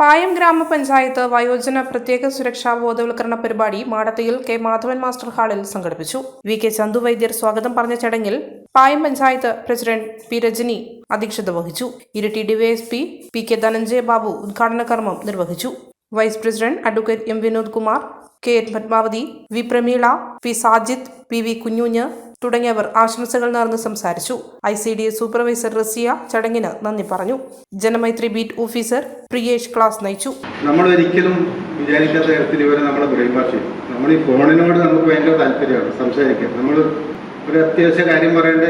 പായം ഗ്രാമപഞ്ചായത്ത് വയോജന പ്രത്യേക സുരക്ഷാ ബോധവൽക്കരണ പരിപാടി മാടത്തിയിൽ കെ മാധവൻ മാസ്റ്റർ ഹാളിൽ സംഘടിപ്പിച്ചു. വി കെ ചന്തു വൈദ്യർ സ്വാഗതം പറഞ്ഞ ചടങ്ങിൽ പായം പഞ്ചായത്ത് പ്രസിഡന്റ് പി രജനി അധ്യക്ഷത വഹിച്ചു. Iritty DYSP P K Dhananjaya Babu ഉദ്ഘാടന കർമ്മം നിർവഹിച്ചു. Vice president advocate M Vinod Kumar K Padmavathi V Prameela P Sajith P V കുഞ്ഞുഞ്ഞ് തുടങ്ങിയവർ ആശംസകൾ നേർന്ന് സംസാരിച്ചു. I C D S supervisor Raziya ചടങ്ങിന് നന്ദി പറഞ്ഞു. Janamaithri beat officer Priyesh class നയിച്ചു. നമ്മൾ ഒരിക്കലും വിചാരിക്കാത്ത തരത്തിൽ ഇവരെ നമ്മളെ ബ്രെയിൻ വാഷ് ചെയ്യും. നമ്മൾ ഈ ഫോണിനോട് നമുക്ക് ഭയങ്കര താല്പര്യമാണ് സംസാരിക്കാൻ നമ്മൾ ഒരു അത്യാവശ്യ കാര്യം പറയേണ്ട?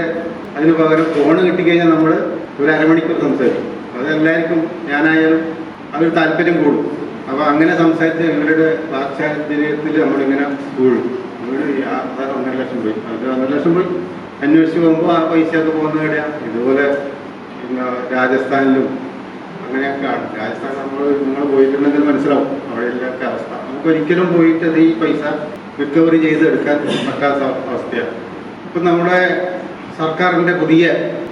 അതിന് പകരം ഫോൺ കിട്ടിക്കഴിഞ്ഞാൽ നമ്മൾ ഒരു അരമണിക്കൂർ സംസാരിക്കും. അതെല്ലാവർക്കും ഞാനായാലും അതൊരു താല്പര്യം കൂടും. അപ്പോൾ അങ്ങനെ സംസാരിച്ച് ഇവരുടെ വാക്ചാര്യത്തിൽ നമ്മളിങ്ങനെ കൂടും. ആധാരം ഒന്നര ലക്ഷം പോയി അത് ഒന്നര ലക്ഷം പോയി അന്വേഷിച്ച് പോകുമ്പോൾ ആ പൈസയൊക്കെ പോകുന്നത് എവിടെയാണ് ഇതുപോലെ പിന്നെ രാജസ്ഥാനിലും അങ്ങനെയൊക്കെയാണ് രാജസ്ഥാൻ നമ്മൾ നിങ്ങൾ പോയിട്ടുണ്ടെങ്കിൽ മനസ്സിലാവും അവിടെയൊക്കെ അവസ്ഥ. നമുക്ക് ഒരിക്കലും പോയിട്ട് അത് ഈ പൈസ റിക്കവറി ചെയ്തെടുക്കാൻ പറ്റാത്ത അവസ്ഥയാണ്. ഇപ്പം നമ്മുടെ സർക്കാരിന്റെ പുതിയ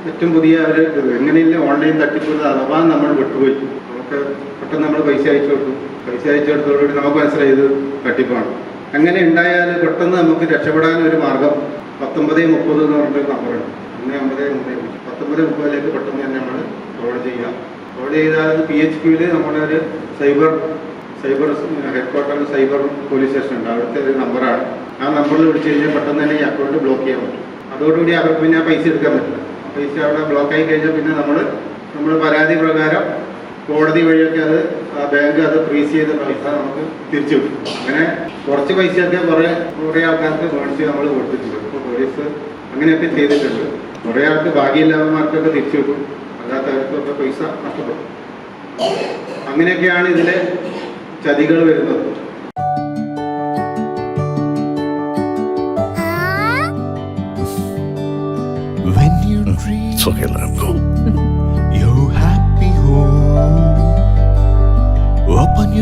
ഏറ്റവും പുതിയ ഒരു എങ്ങനെയില്ല ഓൺലൈൻ തട്ടിപ്പ് അഥവാ നമ്മൾ വിട്ടുപോയി. നമുക്ക് പെട്ടെന്ന് നമ്മൾ പൈസ അയച്ചു കൊടുത്തു. പൈസ അയച്ചു കൊടുത്തോടുകൂടി നമുക്ക് മനസ്സിലായി ഇത് തട്ടിപ്പാണ്. അങ്ങനെ ഉണ്ടായാൽ പെട്ടെന്ന് നമുക്ക് രക്ഷപ്പെടാൻ ഒരു മാർഗം പത്തൊമ്പത് മുപ്പത് എന്ന് പറഞ്ഞിട്ട് നമ്പറുണ്ട് ഒന്ന് അമ്പത് മുപ്പത് പത്തൊമ്പത് മുപ്പതിലേക്ക് പെട്ടെന്ന് തന്നെ നമ്മൾ കോൾ ചെയ്യാം കോൾ ചെയ്താൽ പി എച്ച് പിയിൽ നമ്മുടെ ഒരു സൈബർ സൈബർ ഹെഡ്ക്വാർട്ടറിൽ സൈബർ പോലീസ് സ്റ്റേഷൻ ഉണ്ട്. അവിടുത്തെ ഒരു നമ്പറാണ് ആ നമ്പറിൽ വിളിച്ചു കഴിഞ്ഞാൽ പെട്ടെന്ന് തന്നെ ഈ അക്കൗണ്ട് ബ്ലോക്ക് ചെയ്യാൻ പറ്റും. അതോടുകൂടി അവർക്ക് പിന്നെ പൈസ എടുക്കാൻ പറ്റില്ല. പൈസ അവിടെ ബ്ലോക്ക് ആയി കഴിഞ്ഞാൽ പിന്നെ നമ്മൾ നമ്മൾ പരാതി പ്രകാരം കോടതി വഴിയൊക്കെ അത് ആ ബാങ്ക് അത് ഫ്രീസ് ചെയ്ത പൈസ നമുക്ക് തിരിച്ചു കിട്ടും. അങ്ങനെ കുറച്ച് പൈസയൊക്കെ കുറേ കുറേ ആൾക്കാർക്ക് മേടിച്ച് നമ്മൾ കൊടുത്തിട്ടുണ്ട്. ഇപ്പോൾ പോലീസ് അങ്ങനെയൊക്കെ ചെയ്തിട്ടുണ്ട്. കുറേ ആൾക്ക് ഭാഗ്യമില്ലാത്തമാർക്കൊക്കെ തിരിച്ചു കിട്ടും. അല്ലാത്തവർക്കൊക്കെ പൈസ നഷ്ടപ്പെടും. അങ്ങനെയൊക്കെയാണ് ഇതിലെ ചതികൾ വരുന്നത്. When you dream.